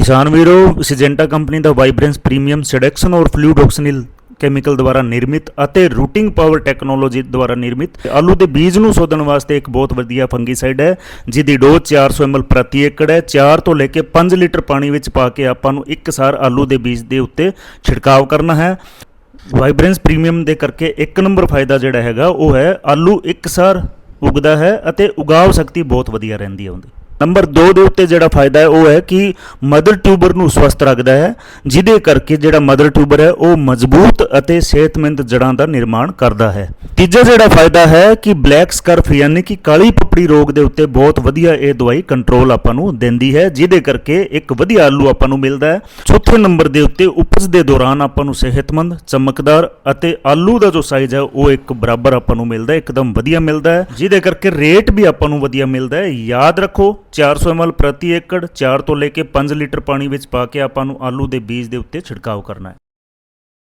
ਕਿਸਾਨ ਵੀਰੋ ਸਿਜੈਂਟਾ ਕੰਪਨੀ ਦਾ ਵਾਈਬ੍ਰੈਂਸ ਪ੍ਰੀਮੀਅਮ ਸੈਡੈਕਸ਼ਨ ਔਰ ਫਲੂਡ ਫਲੂਡੋਕਸਿਨਿਲ ਕੈਮੀਕਲ ਦੁਆਰਾ ਨਿਰਮਿਤ ਅਤੇ ਰੂਟਿੰਗ ਪਾਵਰ ਟੈਕਨੋਲੋਜੀ ਦੁਆਰਾ ਨਿਰਮਿਤ ਆਲੂ ਦੇ ਬੀਜ ਨੂੰ ਸੋਧਣ ਵਾਸਤੇ ਇੱਕ ਬਹੁਤ ਵਧੀਆ ਫੰਗੀਸਾਈਡ ਹੈ, ਜਿਹਦੀ ਡੋਜ਼ 400 ml ਪ੍ਰਤੀ ਏਕੜ ਹੈ। 4 ਤੋਂ ਲੈ ਕੇ 5 ਲੀਟਰ ਪਾਣੀ ਵਿੱਚ ਪਾ ਕੇ ਆਪਾਂ ਨੂੰ ਇੱਕ ਸਾਰ ਆਲੂ ਦੇ ਬੀਜ ਦੇ ਉੱਤੇ ਛਿੜਕਾਅ ਕਰਨਾ ਹੈ। ਵਾਈਬ੍ਰੈਂਸ ਪ੍ਰੀਮੀਅਮ ਦੇ ਕਰਕੇ ਇੱਕ ਨੰਬਰ ਫਾਇਦਾ ਜਿਹੜਾ ਹੈਗਾ, ਉਹ ਹੈ ਆਲੂ ਇੱਕਸਾਰ ਉਗਦਾ ਹੈ ਅਤੇ ਉਗਾਵ ਸ਼ਕਤੀ ਬਹੁਤ ਵਧੀਆ ਰਹਿੰਦੀ ਹੈ ਉਹਦੀ। ਨੰਬਰ 2 ਦੇ ਉੱਤੇ ਜਿਹੜਾ ਫਾਇਦਾ ਹੈ, ਉਹ ਹੈ ਕਿ ਮਦਰ ਟਿਊਬਰ ਨੂੰ ਸਵਸਥ ਰੱਖਦਾ ਹੈ, ਜਿਹਦੇ ਕਰਕੇ ਜਿਹੜਾ ਮਦਰ ਟਿਊਬਰ ਹੈ, ਉਹ ਮਜ਼ਬੂਤ ਅਤੇ ਸਿਹਤਮੰਦ ਜੜ੍ਹਾਂ ਦਾ ਨਿਰਮਾਣ ਕਰਦਾ ਹੈ। ਤੀਜਾ ਜਿਹੜਾ ਫਾਇਦਾ ਹੈ ਕਿ ਬਲੈਕ ਸਕਰਫ ਯਾਨੀ ਕਿ ਕਾਲੀ ਪਪੜੀ ਰੋਗ ਦੇ ਉੱਤੇ ਬਹੁਤ ਵਧੀਆ ਇਹ ਦਵਾਈ ਕੰਟਰੋਲ ਆਪਾਂ ਨੂੰ ਦਿੰਦੀ ਹੈ, ਜਿਹਦੇ ਕਰਕੇ ਇੱਕ ਵਧੀਆ ਆਲੂ ਆਪਾਂ ਨੂੰ ਮਿਲਦਾ ਹੈ। ਚੌਥੇ ਨੰਬਰ ਦੇ ਉੱਤੇ ਉਪਜ ਦੇ ਦੌਰਾਨ ਆਪਾਂ ਨੂੰ ਸਿਹਤਮੰਦ, ਚਮਕਦਾਰ ਅਤੇ ਆਲੂ ਦਾ ਜੋ ਸਾਈਜ਼ ਹੈ, ਉਹ ਇੱਕ ਬਰਾਬਰ ਆਪਾਂ ਨੂੰ ਮਿਲਦਾ ਹੈ, ਇੱਕਦਮ ਵਧੀਆ ਮਿਲਦਾ ਹੈ, ਜਿਹਦੇ ਕਰਕੇ ਰੇਟ ਵੀ ਆਪਾਂ ਨੂੰ ਵਧੀਆ ਮਿਲਦਾ ਹੈ। ਯਾਦ ਰੱਖੋ 400 ml ਪ੍ਰਤੀ ਏਕੜ 4 ਤੋਂ ਲੈ ਕੇ 5 ਲੀਟਰ ਪਾਣੀ ਵਿੱਚ ਪਾ ਕੇ ਆਪਾਂ ਨੂੰ ਆਲੂ ਦੇ ਬੀਜ ਦੇ ਉੱਤੇ ਛਿੜਕਾਅ ਕਰਨਾ ਹੈ।